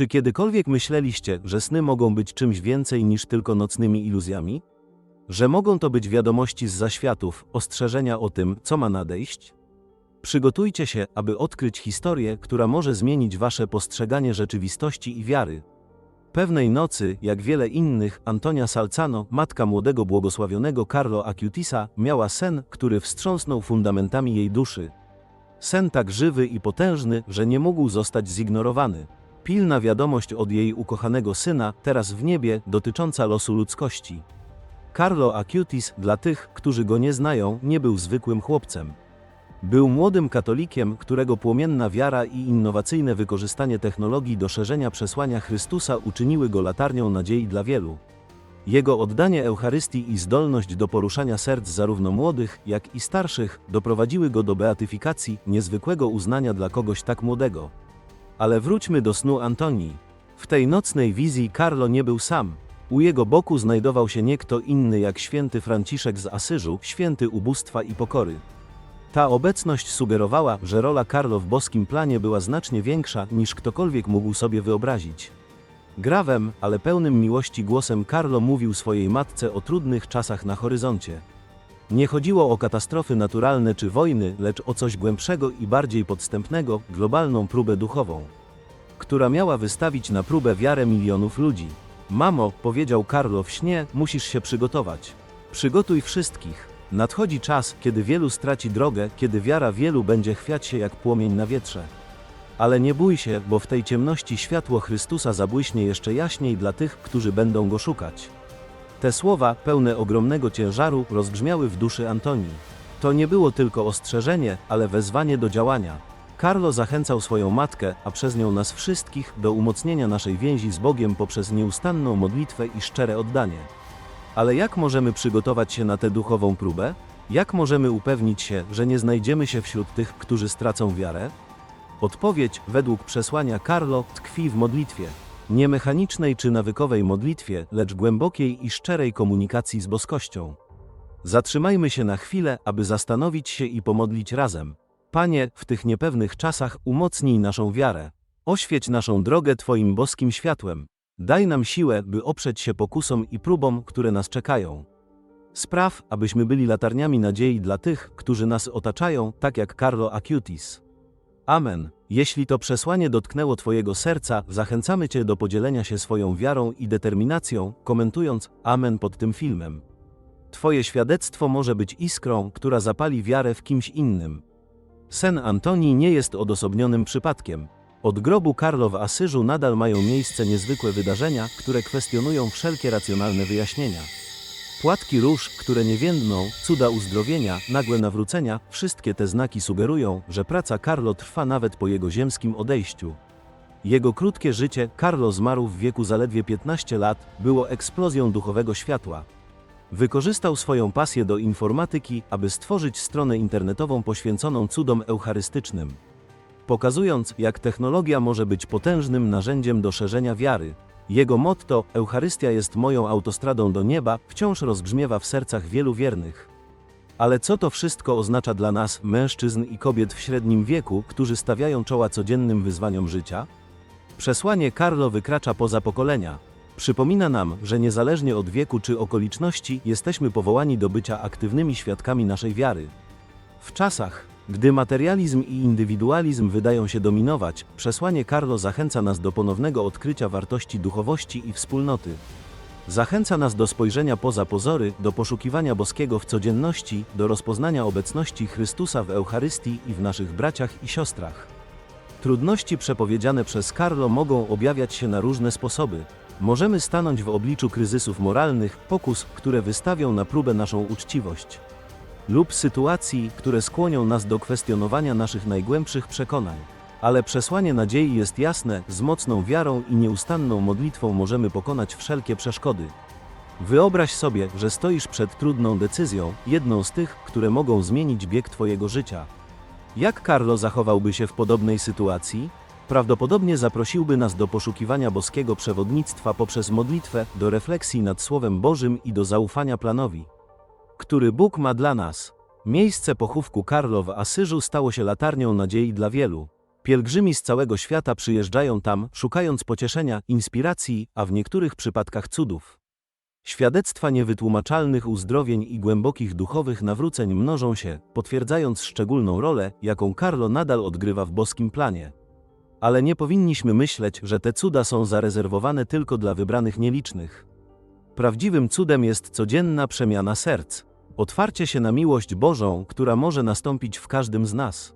Czy kiedykolwiek myśleliście, że sny mogą być czymś więcej niż tylko nocnymi iluzjami? Że mogą to być wiadomości z zaświatów, ostrzeżenia o tym, co ma nadejść? Przygotujcie się, aby odkryć historię, która może zmienić wasze postrzeganie rzeczywistości i wiary. Pewnej nocy, jak wiele innych, Antonia Salcano, matka młodego błogosławionego Carlo Acutisa, miała sen, który wstrząsnął fundamentami jej duszy. Sen tak żywy i potężny, że nie mógł zostać zignorowany. Pilna wiadomość od jej ukochanego syna, teraz w niebie, dotycząca losu ludzkości. Carlo Acutis, dla tych, którzy go nie znają, nie był zwykłym chłopcem. Był młodym katolikiem, którego płomienna wiara i innowacyjne wykorzystanie technologii do szerzenia przesłania Chrystusa uczyniły go latarnią nadziei dla wielu. Jego oddanie Eucharystii i zdolność do poruszania serc zarówno młodych, jak i starszych doprowadziły go do beatyfikacji, niezwykłego uznania dla kogoś tak młodego. Ale wróćmy do snu Antonii. W tej nocnej wizji Carlo nie był sam. U jego boku znajdował się nie kto inny jak święty Franciszek z Asyżu, święty ubóstwa i pokory. Ta obecność sugerowała, że rola Carlo w boskim planie była znacznie większa niż ktokolwiek mógł sobie wyobrazić. Grawem, ale pełnym miłości głosem Carlo mówił swojej matce o trudnych czasach na horyzoncie. Nie chodziło o katastrofy naturalne czy wojny, lecz o coś głębszego i bardziej podstępnego, globalną próbę duchową, która miała wystawić na próbę wiarę milionów ludzi. Mamo, powiedział Carlo w śnie, musisz się przygotować. Przygotuj wszystkich. Nadchodzi czas, kiedy wielu straci drogę, kiedy wiara wielu będzie chwiać się jak płomień na wietrze. Ale nie bój się, bo w tej ciemności światło Chrystusa zabłyśnie jeszcze jaśniej dla tych, którzy będą go szukać. Te słowa, pełne ogromnego ciężaru, rozbrzmiały w duszy Antonii. To nie było tylko ostrzeżenie, ale wezwanie do działania. Carlo zachęcał swoją matkę, a przez nią nas wszystkich, do umocnienia naszej więzi z Bogiem poprzez nieustanną modlitwę i szczere oddanie. Ale jak możemy przygotować się na tę duchową próbę? Jak możemy upewnić się, że nie znajdziemy się wśród tych, którzy stracą wiarę? Odpowiedź, według przesłania Carlo, tkwi w modlitwie. Nie mechanicznej czy nawykowej modlitwie, lecz głębokiej i szczerej komunikacji z boskością. Zatrzymajmy się na chwilę, aby zastanowić się i pomodlić razem. Panie, w tych niepewnych czasach umocnij naszą wiarę. Oświeć naszą drogę Twoim boskim światłem. Daj nam siłę, by oprzeć się pokusom i próbom, które nas czekają. Spraw, abyśmy byli latarniami nadziei dla tych, którzy nas otaczają, tak jak Carlo Acutis. Amen. Jeśli to przesłanie dotknęło Twojego serca, zachęcamy Cię do podzielenia się swoją wiarą i determinacją, komentując Amen pod tym filmem. Twoje świadectwo może być iskrą, która zapali wiarę w kimś innym. Sen Antonii nie jest odosobnionym przypadkiem. Od grobu Karlo w Asyżu nadal mają miejsce niezwykłe wydarzenia, które kwestionują wszelkie racjonalne wyjaśnienia. Płatki róż, które nie więdną, cuda uzdrowienia, nagłe nawrócenia, wszystkie te znaki sugerują, że praca Carlo trwa nawet po jego ziemskim odejściu. Jego krótkie życie, Carlo zmarł w wieku zaledwie 15 lat, było eksplozją duchowego światła. Wykorzystał swoją pasję do informatyki, aby stworzyć stronę internetową poświęconą cudom eucharystycznym. Pokazując, jak technologia może być potężnym narzędziem do szerzenia wiary, jego motto Eucharystia jest moją autostradą do nieba wciąż rozbrzmiewa w sercach wielu wiernych. Ale co to wszystko oznacza dla nas, mężczyzn i kobiet w średnim wieku, którzy stawiają czoła codziennym wyzwaniom życia? Przesłanie Carlo wykracza poza pokolenia. Przypomina nam, że niezależnie od wieku czy okoliczności, jesteśmy powołani do bycia aktywnymi świadkami naszej wiary. W czasach, gdy materializm i indywidualizm wydają się dominować, przesłanie Carlo zachęca nas do ponownego odkrycia wartości duchowości i wspólnoty. Zachęca nas do spojrzenia poza pozory, do poszukiwania boskiego w codzienności, do rozpoznania obecności Chrystusa w Eucharystii i w naszych braciach i siostrach. Trudności przepowiedziane przez Carlo mogą objawiać się na różne sposoby. Możemy stanąć w obliczu kryzysów moralnych, pokus, które wystawią na próbę naszą uczciwość lub sytuacji, które skłonią nas do kwestionowania naszych najgłębszych przekonań. Ale przesłanie nadziei jest jasne, z mocną wiarą i nieustanną modlitwą możemy pokonać wszelkie przeszkody. Wyobraź sobie, że stoisz przed trudną decyzją, jedną z tych, które mogą zmienić bieg Twojego życia. Jak Carlo zachowałby się w podobnej sytuacji? Prawdopodobnie zaprosiłby nas do poszukiwania boskiego przewodnictwa poprzez modlitwę, do refleksji nad Słowem Bożym i do zaufania planowi który Bóg ma dla nas. Miejsce pochówku Karlo w Asyżu stało się latarnią nadziei dla wielu. Pielgrzymi z całego świata przyjeżdżają tam, szukając pocieszenia, inspiracji, a w niektórych przypadkach cudów. Świadectwa niewytłumaczalnych uzdrowień i głębokich duchowych nawróceń mnożą się, potwierdzając szczególną rolę, jaką Carlo nadal odgrywa w boskim planie. Ale nie powinniśmy myśleć, że te cuda są zarezerwowane tylko dla wybranych nielicznych. Prawdziwym cudem jest codzienna przemiana serc, otwarcie się na miłość Bożą, która może nastąpić w każdym z nas.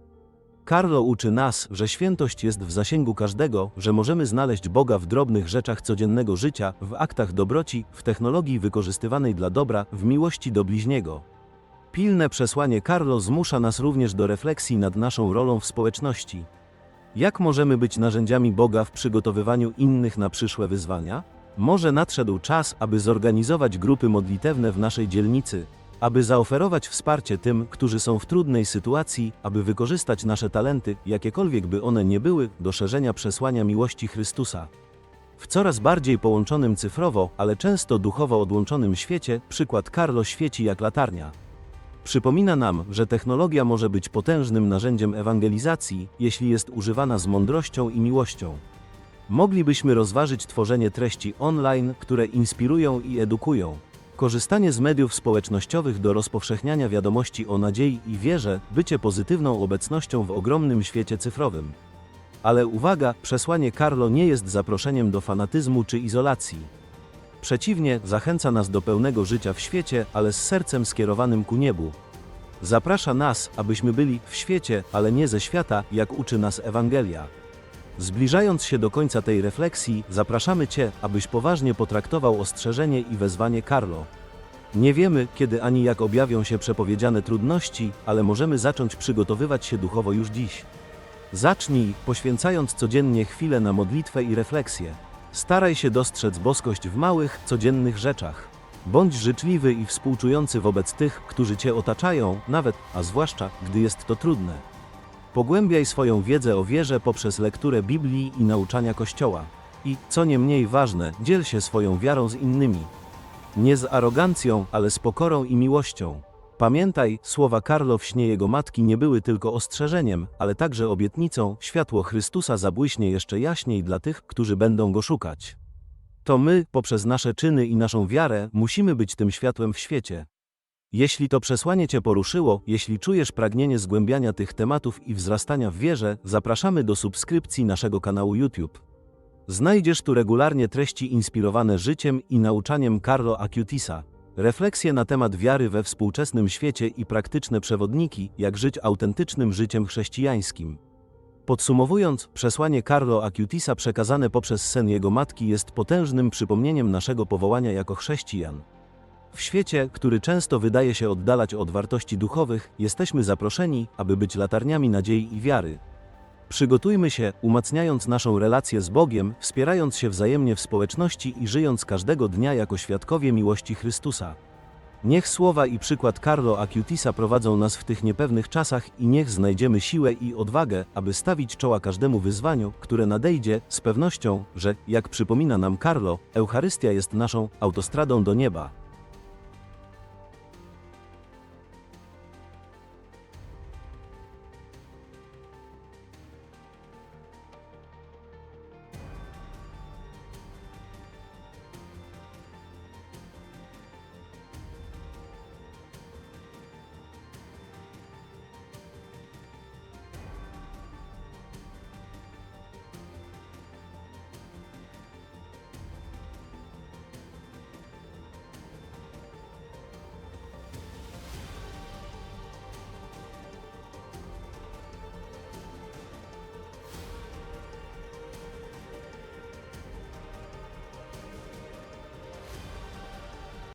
Carlo uczy nas, że świętość jest w zasięgu każdego, że możemy znaleźć Boga w drobnych rzeczach codziennego życia, w aktach dobroci, w technologii wykorzystywanej dla dobra, w miłości do bliźniego. Pilne przesłanie Carlo zmusza nas również do refleksji nad naszą rolą w społeczności. Jak możemy być narzędziami Boga w przygotowywaniu innych na przyszłe wyzwania? Może nadszedł czas, aby zorganizować grupy modlitewne w naszej dzielnicy, aby zaoferować wsparcie tym, którzy są w trudnej sytuacji, aby wykorzystać nasze talenty, jakiekolwiek by one nie były, do szerzenia przesłania miłości Chrystusa. W coraz bardziej połączonym cyfrowo, ale często duchowo odłączonym świecie, przykład Carlo świeci jak latarnia. Przypomina nam, że technologia może być potężnym narzędziem ewangelizacji, jeśli jest używana z mądrością i miłością. Moglibyśmy rozważyć tworzenie treści online, które inspirują i edukują. Korzystanie z mediów społecznościowych do rozpowszechniania wiadomości o nadziei i wierze, bycie pozytywną obecnością w ogromnym świecie cyfrowym. Ale uwaga, przesłanie Carlo nie jest zaproszeniem do fanatyzmu czy izolacji. Przeciwnie, zachęca nas do pełnego życia w świecie, ale z sercem skierowanym ku niebu. Zaprasza nas, abyśmy byli w świecie, ale nie ze świata, jak uczy nas Ewangelia. Zbliżając się do końca tej refleksji, zapraszamy Cię, abyś poważnie potraktował ostrzeżenie i wezwanie Carlo. Nie wiemy, kiedy ani jak objawią się przepowiedziane trudności, ale możemy zacząć przygotowywać się duchowo już dziś. Zacznij, poświęcając codziennie chwilę na modlitwę i refleksję. Staraj się dostrzec boskość w małych, codziennych rzeczach. Bądź życzliwy i współczujący wobec tych, którzy Cię otaczają, nawet, a zwłaszcza, gdy jest to trudne. Pogłębiaj swoją wiedzę o wierze poprzez lekturę Biblii i nauczania Kościoła. I, co nie mniej ważne, dziel się swoją wiarą z innymi. Nie z arogancją, ale z pokorą i miłością. Pamiętaj, słowa Karlo w śnie jego matki nie były tylko ostrzeżeniem, ale także obietnicą, światło Chrystusa zabłyśnie jeszcze jaśniej dla tych, którzy będą go szukać. To my, poprzez nasze czyny i naszą wiarę, musimy być tym światłem w świecie. Jeśli to przesłanie Cię poruszyło, jeśli czujesz pragnienie zgłębiania tych tematów i wzrastania w wierze, zapraszamy do subskrypcji naszego kanału YouTube. Znajdziesz tu regularnie treści inspirowane życiem i nauczaniem Carlo Acutisa, refleksje na temat wiary we współczesnym świecie i praktyczne przewodniki, jak żyć autentycznym życiem chrześcijańskim. Podsumowując, przesłanie Carlo Acutisa przekazane poprzez sen jego matki jest potężnym przypomnieniem naszego powołania jako chrześcijan. W świecie, który często wydaje się oddalać od wartości duchowych, jesteśmy zaproszeni, aby być latarniami nadziei i wiary. Przygotujmy się, umacniając naszą relację z Bogiem, wspierając się wzajemnie w społeczności i żyjąc każdego dnia jako świadkowie miłości Chrystusa. Niech słowa i przykład Carlo Acutisa prowadzą nas w tych niepewnych czasach i niech znajdziemy siłę i odwagę, aby stawić czoła każdemu wyzwaniu, które nadejdzie, z pewnością, że, jak przypomina nam Carlo, Eucharystia jest naszą autostradą do nieba.